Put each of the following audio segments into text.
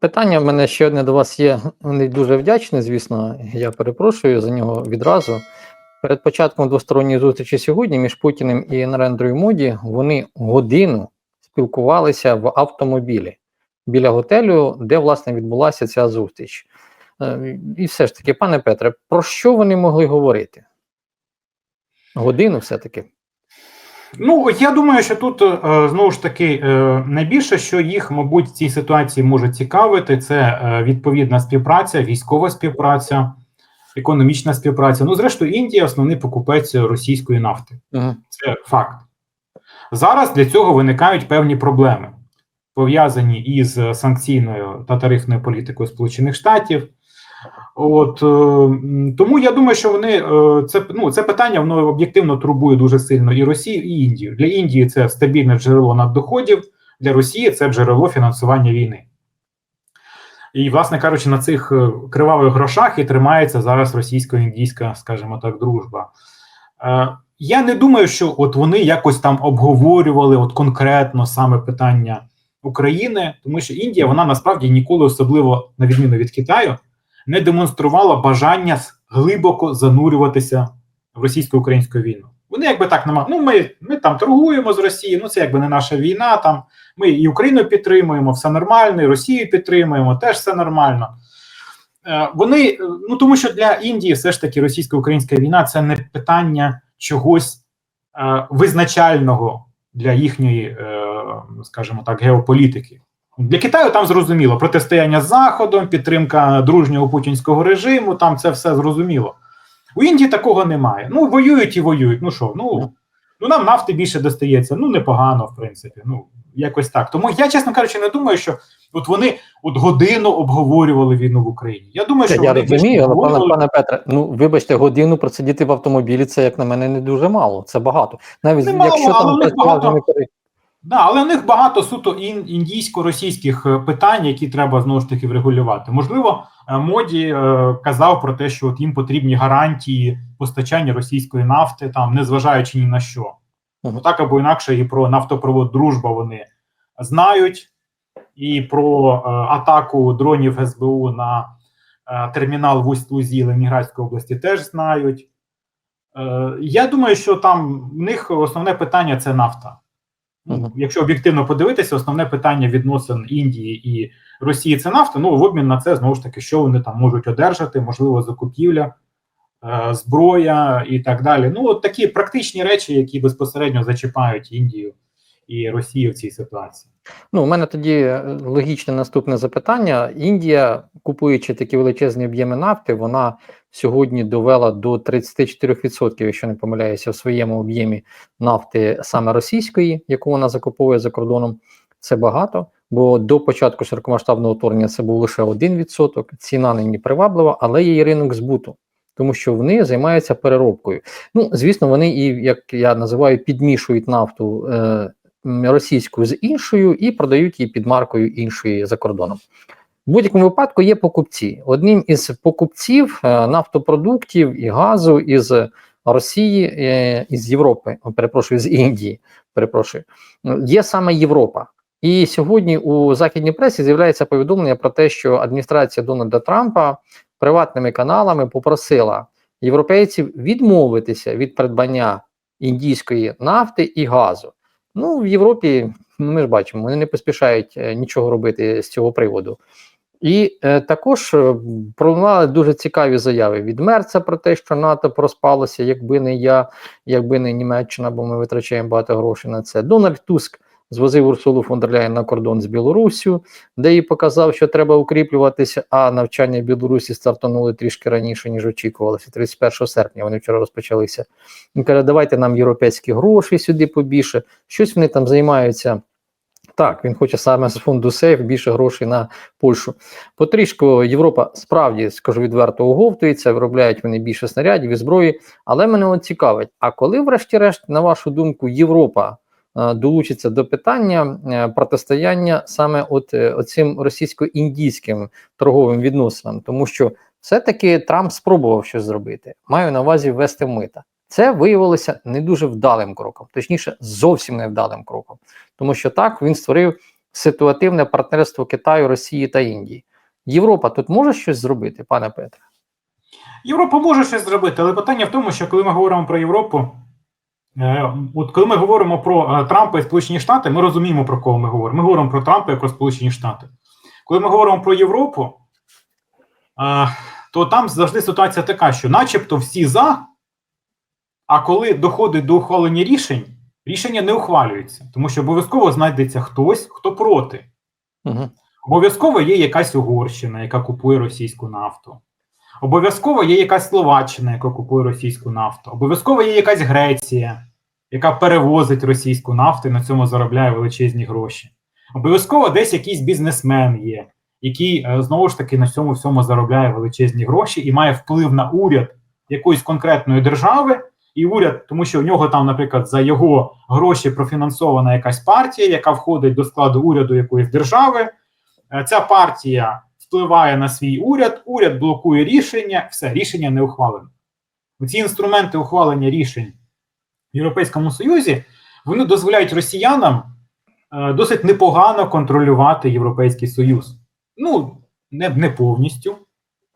Питання в мене ще одне до вас є. Вони дуже вдячні, звісно. Я перепрошую за нього відразу. Перед початком двосторонньої зустрічі сьогодні між Путіним і Нарендрою Моді вони годину спілкувалися в автомобілі біля готелю, де власне відбулася ця зустріч. Е, І все ж таки, пане Петре, про що вони могли говорити? Годину все-таки. Ну, я думаю, що тут е, знову ж таки е, найбільше, що їх, мабуть, в цій ситуації може цікавити, це е, відповідна співпраця, військова співпраця, економічна співпраця. Ну, зрештою, Індія основний покупець російської нафти. Угу. Це факт. Зараз для цього виникають певні проблеми, пов'язані із санкційною та тарифною політикою Сполучених Штатів. От е, тому я думаю, що вони е, це ну це питання воно об'єктивно турбує дуже сильно і Росію, і Індію. Для Індії це стабільне джерело наддоходів, для Росії це джерело фінансування війни. І, власне кажучи, на цих е, кривавих грошах і тримається зараз російсько-індійська, скажімо так, дружба. Я не думаю, що от вони якось там обговорювали от конкретно саме питання України, тому що Індія вона насправді ніколи, особливо на відміну від Китаю, не демонструвала бажання глибоко занурюватися в російсько-українську війну. Вони якби так нема. Ну, ми, ми там торгуємо з Росією, ну це якби не наша війна. Там ми і Україну підтримуємо, все нормально, і Росію підтримуємо, теж все нормально. Е, Вони, е, ну тому що для Індії все ж таки російсько-українська війна це не питання чогось е, визначального для їхньої, е, скажімо так, геополітики. Для Китаю там зрозуміло протистояння з Заходом, підтримка дружнього путінського режиму, там це все зрозуміло. У Індії такого немає. Ну, воюють і воюють. Ну що, ну, ну нам нафти більше достається. Ну, непогано, в принципі. Ну, якось так. Тому я, чесно кажучи, не думаю, що от вони от годину обговорювали війну в Україні. Я думаю, що Я вони розумію, але пане, обговорювали- пане Петре, ну вибачте, годину просидіти в автомобілі, це як на мене не дуже мало. Це багато. Навіть Немало, якщо але там них багато- не Да, але в них багато суто ін- індійсько-російських е, питань, які треба знову ж таки врегулювати. Можливо, е, моді е, казав про те, що от їм потрібні гарантії постачання російської нафти, там незважаючи ні на що. Ну так або інакше, і про нафтопровод Дружба вони знають, і про е, атаку дронів СБУ на е, термінал в Усть-Лузі Ленінградської області теж знають. Е, я думаю, що там в них основне питання це нафта. Ну, Якщо об'єктивно подивитися, основне питання відносин Індії і Росії це нафта. Ну в обмін на це знову ж таки, що вони там можуть одержати, можливо, закупівля, е, зброя і так далі. Ну, от такі практичні речі, які безпосередньо зачіпають Індію і Росію в цій ситуації. Ну, у мене тоді е, логічне наступне запитання. Індія, купуючи такі величезні об'єми нафти, вона сьогодні довела до 34%, якщо не помиляюся, в своєму об'ємі нафти саме російської, яку вона закуповує за кордоном. Це багато, бо до початку широкомасштабного вторгнення це був лише 1%. Ціна нині приваблива, але є і ринок збуту. Тому що вони займаються переробкою. Ну, звісно, вони і як я називаю, підмішують нафту е, російську з іншою і продають її під маркою іншої за кордоном. В будь-якому випадку є покупці. Одним із покупців е, нафтопродуктів і газу із Росії, е, із Європи, перепрошую, з Індії, перепрошую, є саме Європа. І сьогодні у західній пресі з'являється повідомлення про те, що адміністрація Дональда Трампа приватними каналами попросила європейців відмовитися від придбання індійської нафти і газу. Ну, в Європі ми ж бачимо, вони не поспішають е, нічого робити з цього приводу. І е, також е, пролунали дуже цікаві заяви від Мерца про те, що НАТО проспалося, якби не я, якби не Німеччина, бо ми витрачаємо багато грошей на це. Дональд Туск звозив Урсулу фон на кордон з Білоруссю, де їй показав, що треба укріплюватися, а навчання в Білорусі стартанули трішки раніше, ніж очікувалося. 31 серпня вони вчора розпочалися. Він каже, давайте нам європейські гроші сюди побільше. Щось вони там займаються. Так, він хоче саме з фонду сейф більше грошей на Польщу. Потрішку Європа справді, скажу відверто, оговтується, виробляють вони більше снарядів і зброї. Але мене от цікавить: а коли, врешті-решт, на вашу думку, Європа е, долучиться до питання е, протистояння саме от е, оцим російсько-індійським торговим відносинам, тому що все-таки Трамп спробував щось зробити. Маю на увазі ввести мита. Це виявилося не дуже вдалим кроком, точніше, зовсім не вдалим кроком, тому що так він створив ситуативне партнерство Китаю, Росії та Індії. Європа тут може щось зробити, пане Петре? Європа може щось зробити, але питання в тому, що коли ми говоримо про Європу, е, от коли ми говоримо про е, Трампа і Сполучені Штати, ми розуміємо про кого ми говоримо. Ми говоримо про Трампа і про Сполучені Штати. Коли ми говоримо про Європу, е, то там завжди ситуація така, що, начебто, всі за, а коли доходить до ухвалення рішень, рішення не ухвалюються, тому що обов'язково знайдеться хтось, хто проти. Угу. Обов'язково є якась Угорщина, яка купує російську нафту. Обов'язково є якась Словаччина, яка купує російську нафту. Обов'язково є якась Греція, яка перевозить російську нафту і на цьому заробляє величезні гроші. Обов'язково десь якийсь бізнесмен є, який е, знову ж таки на цьому всьому заробляє величезні гроші і має вплив на уряд якоїсь конкретної держави. І уряд, тому що у нього там, наприклад, за його гроші профінансована якась партія, яка входить до складу уряду якоїсь держави. Е, Ця партія впливає на свій уряд, уряд блокує рішення, все, рішення не ухвалено. Ці інструменти ухвалення рішень в Європейському Союзі вони дозволяють росіянам е, досить непогано контролювати Європейський Союз. Ну, не, не повністю.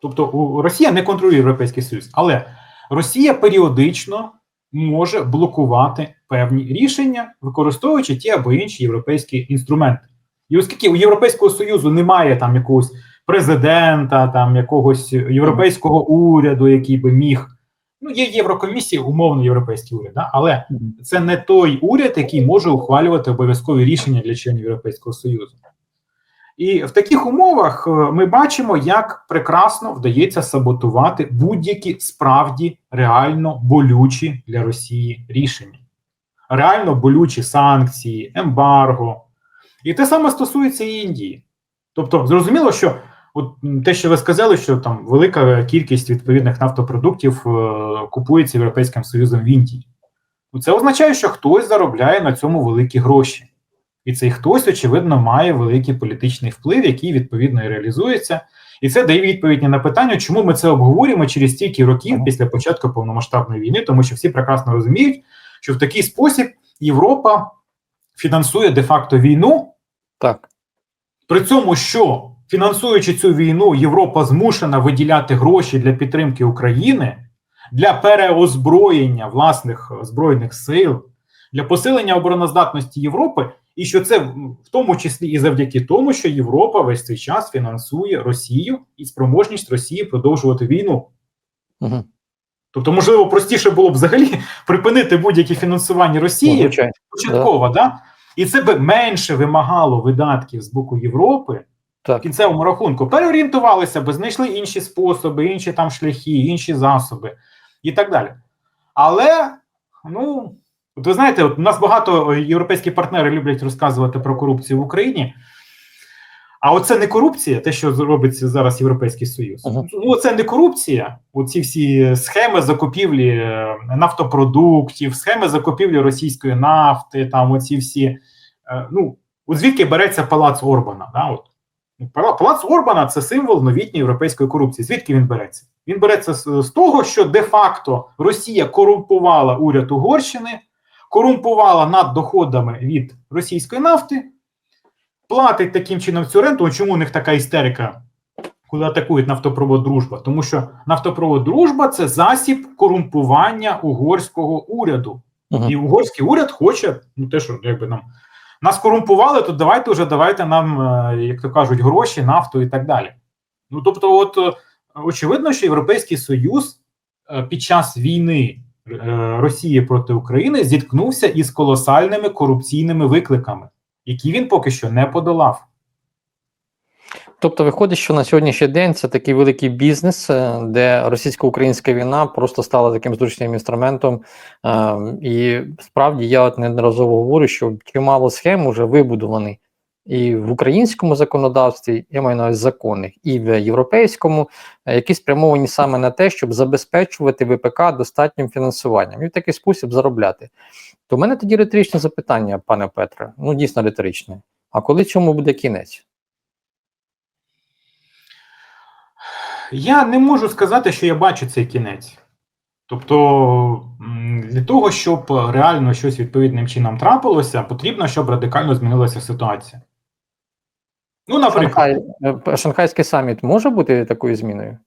Тобто, Росія не контролює Європейський Союз, але Росія періодично може блокувати певні рішення, використовуючи ті або інші європейські інструменти. І оскільки у Європейського Союзу немає там якогось президента, там якогось європейського уряду, який би міг. Ну, є Єврокомісія, умовно європейський уряд, да? але це не той уряд, який може ухвалювати обов'язкові рішення для членів Європейського Союзу. І в таких умовах е, ми бачимо, як прекрасно вдається саботувати будь-які справді реально болючі для Росії рішення. Реально болючі санкції, ембарго. І те саме стосується і Індії. Тобто, зрозуміло, що от те, що ви сказали, що там велика кількість відповідних нафтопродуктів е, купується Європейським Союзом в Індії. Ну, Це означає, що хтось заробляє на цьому великі гроші. І цей хтось, очевидно, має великий політичний вплив, який відповідно і реалізується. І це дає відповідь на питання, чому ми це обговорюємо через стільки років після початку повномасштабної війни, тому що всі прекрасно розуміють, що в такий спосіб Європа фінансує де-факто війну. Так. При цьому, що фінансуючи цю війну, Європа змушена виділяти гроші для підтримки України, для переозброєння власних збройних сил, для посилення обороноздатності Європи, і що це в тому числі і завдяки тому, що Європа весь цей час фінансує Росію і спроможність Росії продовжувати війну. Угу. Тобто, можливо, простіше було б взагалі припинити будь-яке фінансування Росії Звичайно. початково, да. І це би менше вимагало видатків з боку Європи в кінцевому рахунку. Переорієнтувалися би, знайшли інші способи, інші там шляхи, інші засоби і так далі. Але, ну, от ви знаєте, от у нас багато європейські партнери люблять розказувати про корупцію в Україні. А оце не корупція, те, що робиться зараз Європейський Союз. Ага. Ну, це не корупція. Оці всі схеми закупівлі е, нафтопродуктів, схеми закупівлі російської нафти, там оці всі. е, Ну, от звідки береться палац Орбана? Да? От. Палац Орбана це символ новітньої європейської корупції. Звідки він береться? Він береться з того, що де-факто Росія корумпувала уряд Угорщини, корумпувала над доходами від російської нафти, платить таким чином цю ренту. Чому у них така істерика, коли атакують нафтопровод дружба? Тому що нафтопровод дружба це засіб корумпування угорського уряду. Угу. І угорський уряд хоче, ну те, що якби нам нас корумпували, то давайте вже давайте нам, е, як то кажуть, гроші, нафту і так далі. Ну тобто, от е, очевидно, що Європейський Союз е, під час війни Росії проти України зіткнувся із колосальними корупційними викликами, які він поки що не подолав. Тобто виходить, що на сьогоднішній день це такий великий бізнес, е, де російсько-українська війна просто стала таким зручним інструментом. Е, І справді я от неодноразово говорю, що чимало схем вже вибудовані і в українському законодавстві, я маю на увазі законних, і в європейському, е, які спрямовані саме на те, щоб забезпечувати ВПК достатнім фінансуванням і в такий спосіб заробляти. То в мене тоді риторичне запитання, пане Петре, ну дійсно риторичне. А коли цьому буде кінець? Я не можу сказати, що я бачу цей кінець. Тобто, для того, щоб реально щось відповідним чином трапилося, потрібно, щоб радикально змінилася ситуація. Ну, наприклад, Шанхай, е, Шанхайський саміт може бути такою зміною? Е,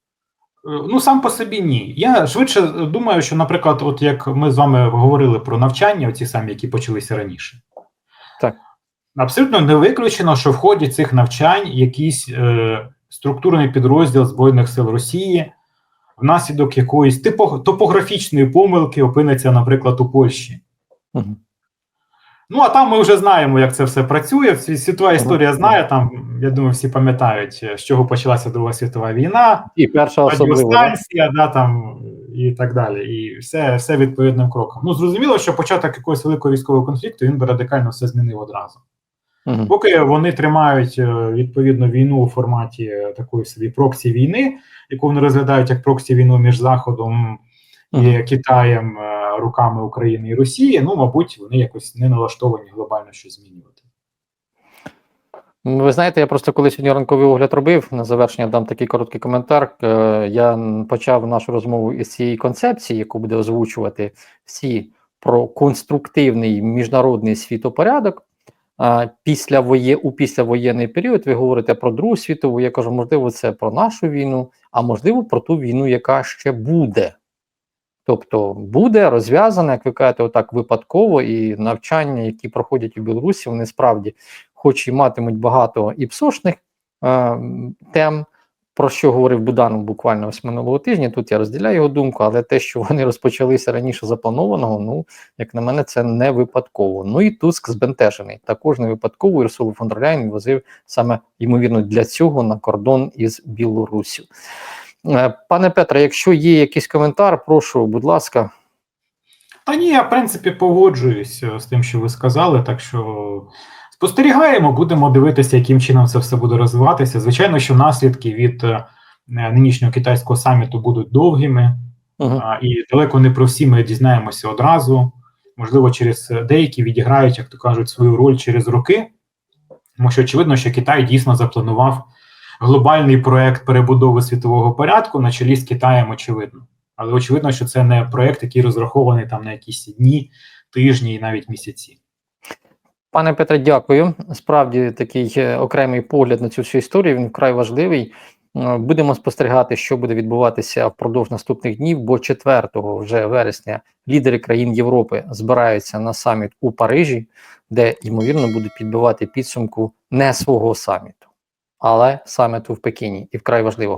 Ну, сам по собі ні. Я швидше думаю, що, наприклад, от як ми з вами говорили про навчання, ці самі, які почалися раніше. Так. Абсолютно не виключено, що в ході цих навчань якийсь е, структурний підрозділ Збройних сил Росії внаслідок якоїсь типо, топографічної помилки опиниться, наприклад, у Польщі. Мгм. Ну, а там ми вже знаємо, як це все працює. Сві- Світова історія знає. Там, я думаю, всі пам'ятають, е, з чого почалася Друга світова війна. І перша особливо. да? да, там і так далі. І все, все відповідним кроком. Ну, зрозуміло, що початок якогось великого військового конфликту він би радикально все змінив одразу. Мгм. Поки вони тримають е, відповідно війну у форматі е, такої собі проксі війни, яку вони розглядають як проксі війну між Заходом і Мгм. Китаєм руками України і Росії, ну, мабуть, вони якось не налаштовані глобально щось змінювати. Ну, Ви знаєте, я просто коли сьогодні ранковий огляд робив, на завершення дам такий короткий коментар. Е, Я почав нашу розмову із цієї концепції, яку буде озвучувати всі про конструктивний міжнародний світопорядок. Після воє, у післявоєнний період ви говорите про Другу світову. Я кажу, можливо, це про нашу війну, а можливо, про ту війну, яка ще буде. Тобто буде розв'язана, як ви кажете, отак випадково, і навчання, які проходять у Білорусі, вони справді, хоч і матимуть багато і псошних е, тем, про що говорив Буданов буквально ось минулого тижня. Тут я розділяю його думку, але те, що вони розпочалися раніше запланованого, ну як на мене, це не випадково. Ну і Туск збентежений. Також не випадково Урсулу фон дер возив саме ймовірно для цього на кордон із Білоруссю. Е, Пане Петре, якщо є якийсь коментар, прошу, будь ласка. Та ні, я в принципі погоджуюсь е, з тим, що ви сказали. Так що спостерігаємо, будемо дивитися, яким чином це все буде розвиватися. Звичайно, що наслідки від е, нинішнього китайського саміту будуть довгими, Угу. і далеко не про всі ми дізнаємося одразу. Можливо, через деякі відіграють, як то кажуть, свою роль через роки. Тому що очевидно, що Китай дійсно запланував глобальний проект перебудови світового порядку на чолі з Китаєм, очевидно. Але очевидно, що це не проект, який розрахований там на якісь дні, тижні і навіть місяці. Пане Петре, дякую. Справді такий е, окремий погляд на цю всю історію. Він вкрай важливий. Е, Будемо спостерігати, що буде відбуватися впродовж наступних днів, бо 4 вже вересня лідери країн Європи збираються на саміт у Парижі, де ймовірно будуть підбивати підсумку не свого саміту, але саме ту в Пекіні, і вкрай важливого.